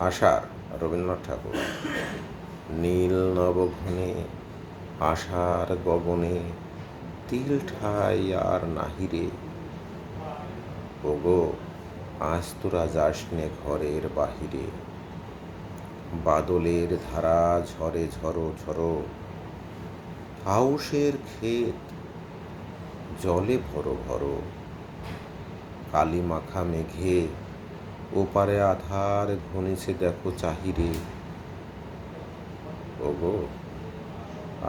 আষাঢ় রবীন্দ্রনাথ ঠাকুর। নীল নবঘনে আষাঢ় গগনে, তিল ঠাই আর নাহিরে। ওগো, আজ তোরা যাসনে ঘরের বাহিরে। বাদলের ধারা ঝরে ঝরো ঝরো। হাউসের ক্ষেত, জলে ভরো ভরো। কালি মাখা মেঘে ওপারে আধার ঘনিছে, দেখো চাহিরে। ওগো,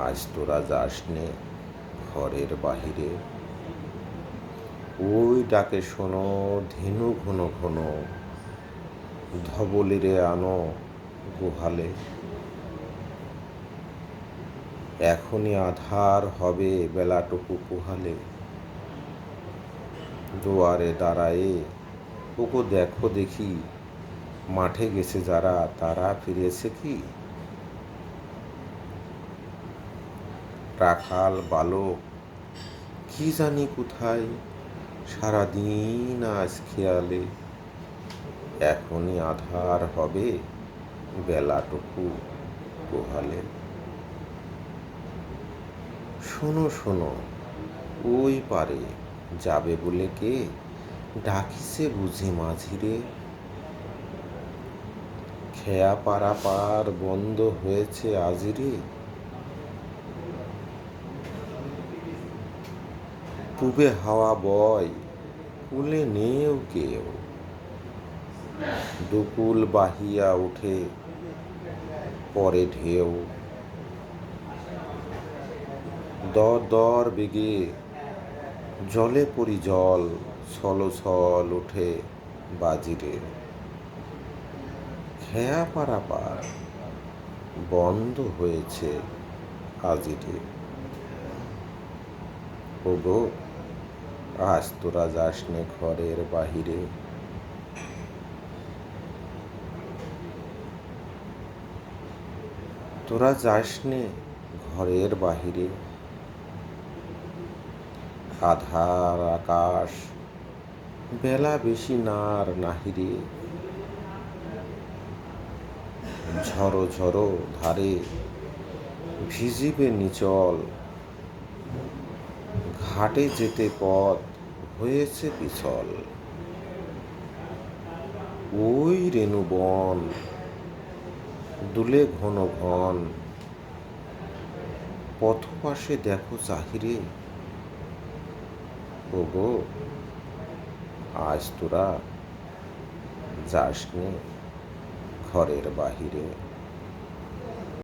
আজ তোরা যাসনে ঘরের বাহিরে। ওই ডাকে শোনো, ধেনু ঘন ঘন, ধবলিরে আনো গুহালে। এখনই আধার হবে বেলাটুকু পোহালে দুয়ারে দাঁড়ায়ে ওগো দেখো দেখি, মাঠে গেছে যারা, তারা ফিরেছে কি? রাখাল বালক, কি জানি কোথায়, সারাদিন আজ খেয়ালে, এখনই আধার হবে বেলাটুকু গোহালে। শোনো শোনো, ওই পারে যাবে বলে কে? ডাকিছে বুঝি মাঝিরে। খেয়া পারা পার বন্ধ হয়েছে আজিরে। পূবে হাওয়া বয়, কুলে নেও কেউ। দুকুল বাহিয়া উঠে পরে ঢেউ। দর দর বেগে জলে পরি জল। ছল উঠে বাজিরে খেয়া পারাপার বন্ধ হয়েছে আজিরে ওগো, আজ তোরা যাসনে ঘরের বাহিরে। তোরা যাসনে ঘরের বাহিরে। আধার, আকাশ বেলা বেশি নার নাহিরে ঝড়ো ঝড়ো ধারে ভিজিবে নিচল। ঘাটে যেতে পথ হয়েছে পিছল। ওই রেণুবন দুলে ঘন ঘন। পথপাশে দেখো চাহিরে। ওগো আজ তোরা যাসনি ঘরের বাহিরে।